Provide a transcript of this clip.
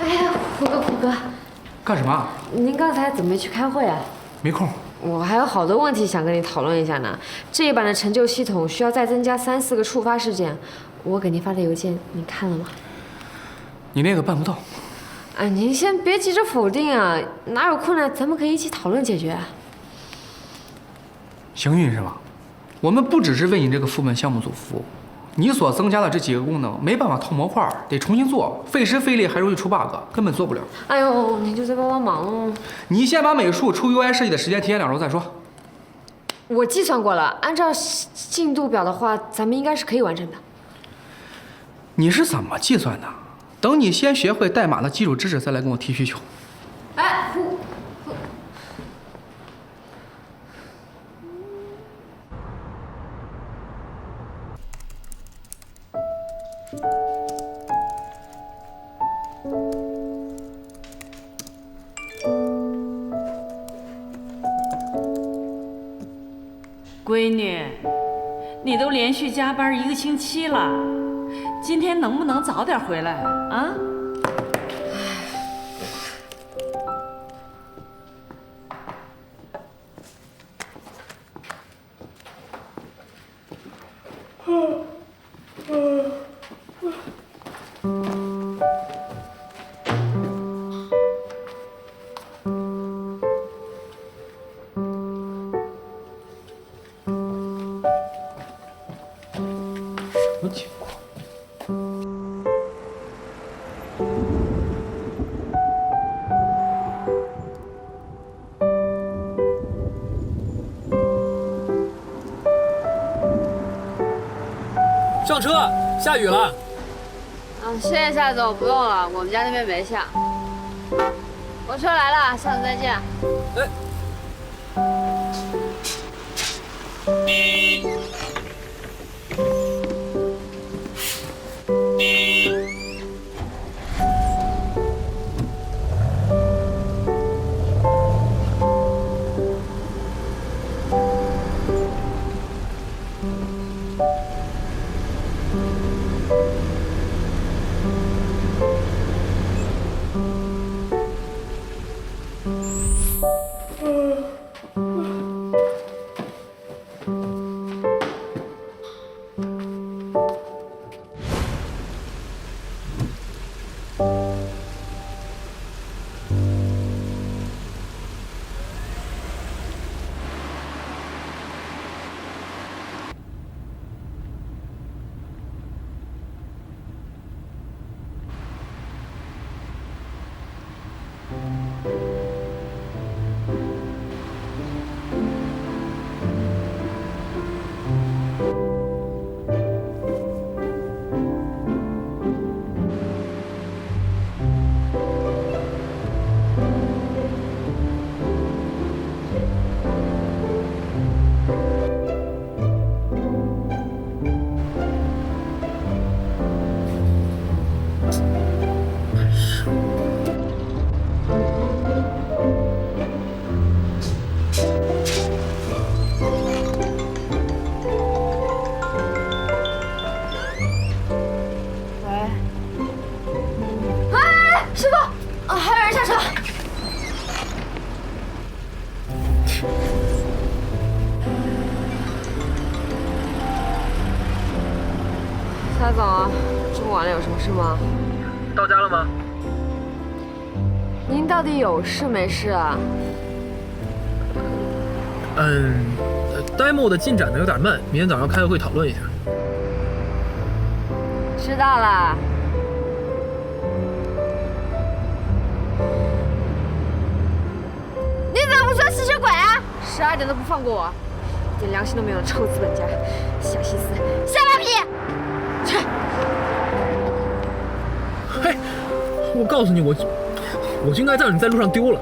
哎呀，虎哥，虎哥，干什么？您刚才怎么没去开会啊？没空。我还有好多问题想跟你讨论一下呢。这一版的成就系统需要再增加三四个触发事件，我给您发的邮件您看了吗？你那个办不到。哎，您先别急着否定啊，哪有困难咱们可以一起讨论解决啊。行运是吧？我们不只是为你这个副本项目组服务，你所增加的这几个功能没办法套模块，得重新做，费时费力还容易出 bug，根本做不了。哎呦，你就再帮帮忙喽。你先把美术出 UI 设计的时间提前两周再说。我计算过了，按照进度表的话，咱们应该是可以完成的。你是怎么计算的？等你先学会代码的基础知识，再来跟我提需求。哎，虎，闺女，你都连续加班一个星期了，今天能不能早点回来啊？上车，下雨了。啊，谢谢夏总，不用了，我们家那边没下。我车来了，下次再见。哎，啊，还有人下车。夏总，这么晚了有什么事吗？到家了吗？您到底有事没事啊？嗯呃，demo 的进展呢有点慢，明天早上开个会讨论一下。知道了。十二点都不放过我，一点良心都没有的臭资本家，小心思，下马屁！去。嘿，我告诉你，我我就应该让你在路上丢了。